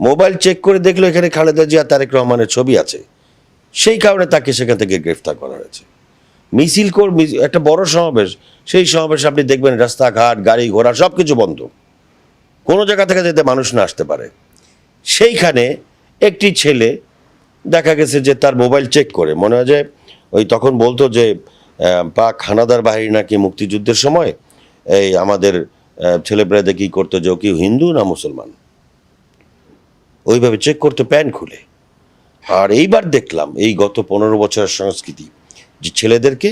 Mobile check করে দেখল এখানে খালেদা জিয়া, তারেক রহমানের ছবি আছে। সেই কারণে তাকে সেখান থেকে গ্রেফতার করা হয়েছে। মিছিল কর একটা বড় সমাবেশ, সেই সমাবেশ আপনি দেখবেন রাস্তাঘাট, গাড়ি ঘোড়া সব কিছু বন্ধ। কোনো জায়গা থেকে যাতে মানুষ না আসতে পারে। সেইখানে একটি ছেলে দেখা গেছে যে তার মোবাইল চেক করে। মনে হয় যে ওই তখন বলতো যে পাক হানাদার বাহিনী নাকি মুক্তিযুদ্ধের সময় এই আমাদের ছেলেপেলেদের কী করতো যে ও কি হিন্দু না মুসলমান? ওইভাবে চেক করতে প্যান্ট খুলে। আর এইবার দেখলাম এই গত পনেরো বছরের সংস্কৃতি যে ছেলেদেরকে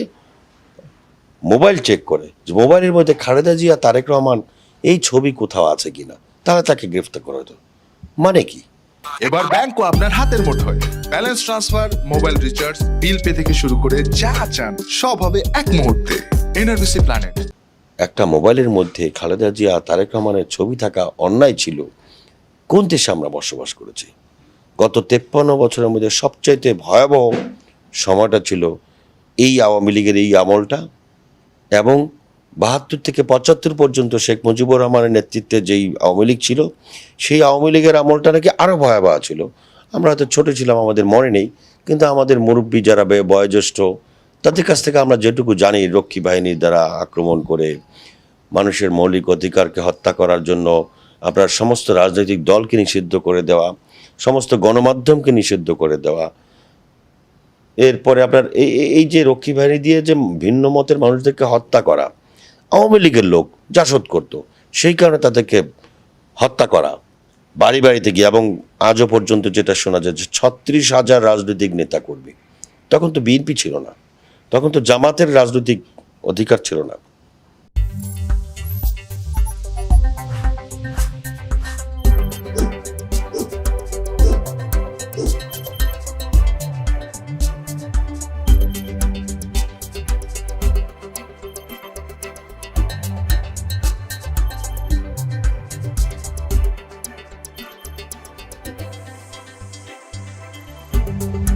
মোবাইল চেক করে যে মোবাইলের মধ্যে খালেদা জিয়া তারেক রহমান এই ছবি কোথাও আছে কিনা তাহলে তাকে গ্রেফতার করা হতো মানে কি? এবার ব্যাংকও আপনার হাতের মুঠোয় balance transfer mobile recharge bill pay থেকে শুরু করে যা চান সব হবে এক মুহূর্তে। NRBC planet. একটা মোবাইলের মধ্যে খালেদা জিয়া তারেক রহমানের ছবি থাকা অন্যায় ছিল। কোন দেশে আমরা বসবাস করেছি? গত তেপ্পান্ন বছরের মধ্যে সবচাইতে ভয়াবহ সময়টা ছিল এই আওয়ামী লীগের এই আমলটা এবং বাহাত্তর থেকে পঁচাত্তর পর্যন্ত শেখ মুজিবুর রহমানের নেতৃত্বে যেই আওয়ামী লীগ ছিল, সেই আওয়ামী লীগের আমলটা নাকি আরও ভয়াবহ ছিল। আমরা হয়তো ছোট ছিলাম, আমাদের মনে নেই, কিন্তু আমাদের মুরব্বী যারা বয়োজ্যেষ্ঠ, তাদের কাছ থেকে আমরা যেটুকু জানি, রক্ষী বাহিনীর দ্বারা আক্রমণ করে মানুষের মৌলিক অধিকারকে হত্যা করার জন্য আপনার সমস্ত রাজনৈতিক দলকে নিষিদ্ধ করে দেওয়া, সমস্ত গণমাধ্যমকে নিষিদ্ধ করে দেওয়া। এরপরে আপনার এই, এই- যে রক্ষী বাহিনী দিয়ে যে ভিন্ন মতের মানুষদেরকে হত্যা করা, আওয়ামী লীগের লোক জাসদ করত, সেই কারণে তাদেরকে হত্যা করা, বাড়ি বাড়িতে গিয়ে এবং আজও পর্যন্ত যেটা শোনা যায় যে ছত্রিশ হাজার রাজনৈতিক নেতা কর্মী তখন তো বিএনপি ছিল না, তখন তো জামাতের রাজনৈতিক অধিকার ছিল না। Bye.